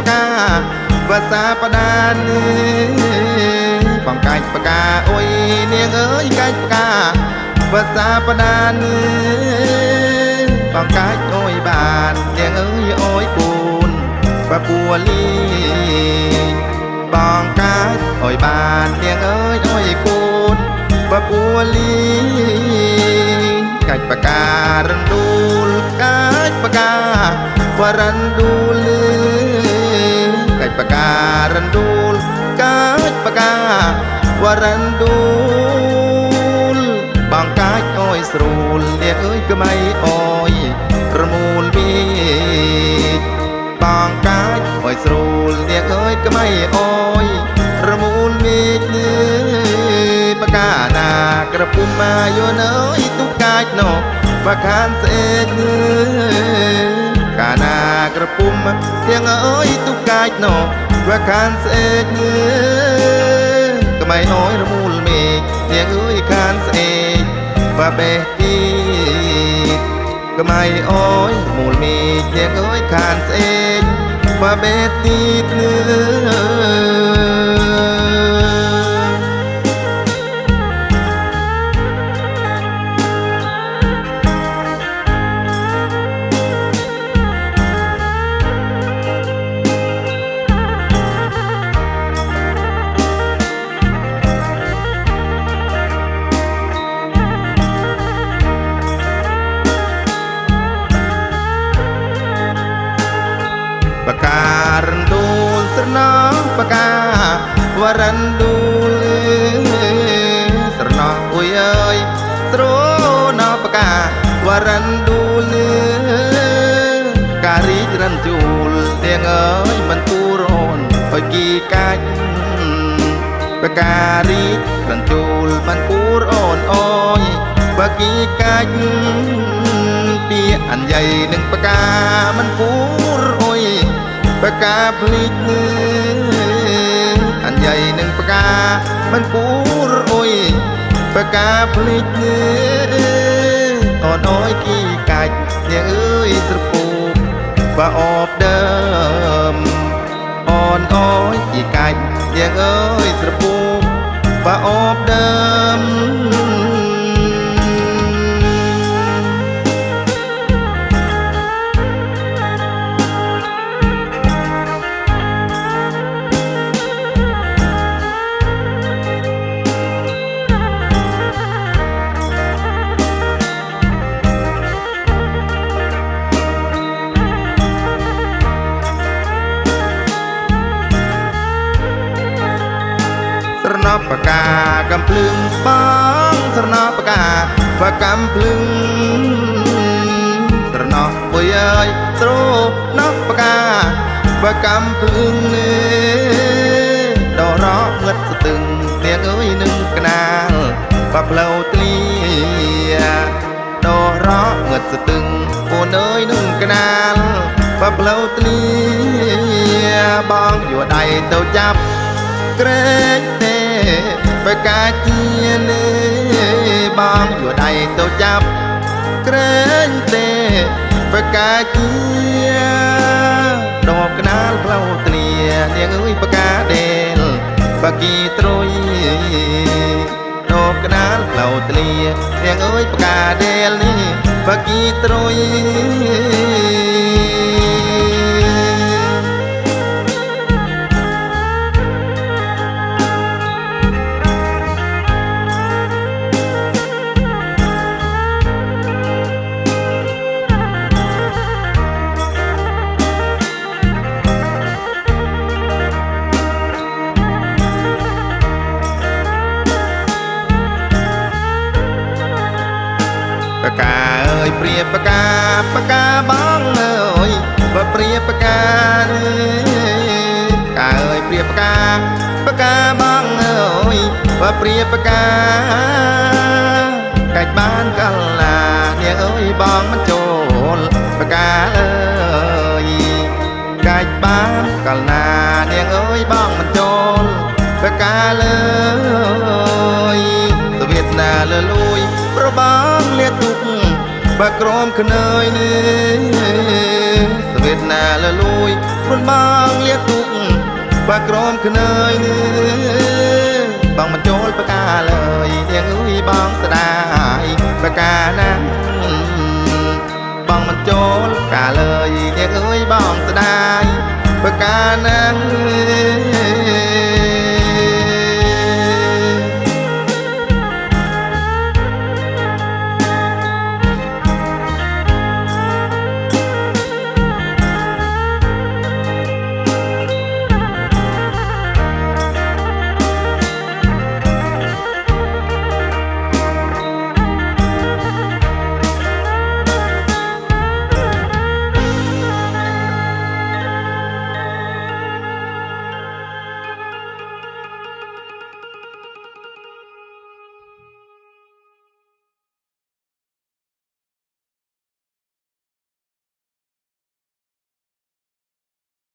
យកាច់បកាភាសាបដានបងកាច់បកាអុយនាងអើយកាច់បកាភាសាបដានបងកាច់អុយបាននាងអើយអុយគូនបពួលីបងកាច់អុយបាននាងអើយអុយគូនបពួលីកាច់បការណ្ដួលកាច់បកាវរណ្ដួល កាច់បការណ្ដួលកាច់បកាវរណ្ដួលបងកាច់អើយស្រួលនាងអើយក្មៃអើយប្រមូលវីបងកាច់អើយស្រួលនាងអើយក្មៃអើយប្រមូលមេឃបកាណាក្រពុំមកយនអើយទុកកាច់ណោបខានស្អេក កាណាក្រពុំទាំងអើយទុកកាច់ណោបខានស្អេកក្មៃអើយរមូលមេឃទាំងអើយខានស្អេកបបេះទីក្មៃអើយរមូលមេឃទាំងអើយខានស្អេកបបេះទីនឺ បការណ្ដួលស្រណោះបកាវរណ្ដួលស្រណោះអុយអើយស្រណោះបកាវរណ្ដួលការីចរំជួលទាំងអើយមិនគូរអូនអុយគីកាច់បការីចរំជួលមិនគូរអូនអើយបគីកាច់ពីអញ្ញៃនឹងបកាមិនគូរអុយ បកាភ្លេចមើអញ្ញៃនឹងបកាមិនគូរអុយបកាភ្លេចមើអូនអើយគីកាច់នាងអើយស្រពូបើអបដើមអូនអើយគីកាច់នាងអើយស្រពូបើអបដើម ណបកាកំភ្លឹងបងស្រណបកាបកំភ្លឹងស្រណោះបុយអើយស្រណបកាបកំភ្លឹងនេះដរ៉ងឹតស្ទឹងនាងអើយនឹងកណាលបផ្លូវទ្លាដរ៉ងឹតស្ទឹងអូនអើយនឹងកណាលបផ្លូវទ្លាបងយកដៃទៅចាប់ ក្រែងទេបើកាជានេះបងយកដៃទៅចាប់ក្រែងទេបើកាជាដកកណាលផ្លូវទ្លានាងអើយបកាដែលបគីត្រុយដកកណាលផ្លូវទ្លានាងអើយបកាដែលនេះបគីត្រុយ ព្រាបកាបកាបងអើយបើព្រាបកាកាអើយព្រាបកាបកាបងអើយបើព្រាបកាកាច់បានកលណានាងអើយបងមិនចូលបកាអើយកាច់បានកលណានាងអើយបងមិនចូលបកាលើ ប្របងលាទុកបើក្រមខ្នើយនេះលលួយព្រួនបងលៀកទុកបាក្រមខ្នើយនេះបងមិនចូលបកាលើយនាងអើយបងស្ដាយបកាណាស់បងមិនចូលបកាលើយនាងអើយបងស្ដាយបកាណាស់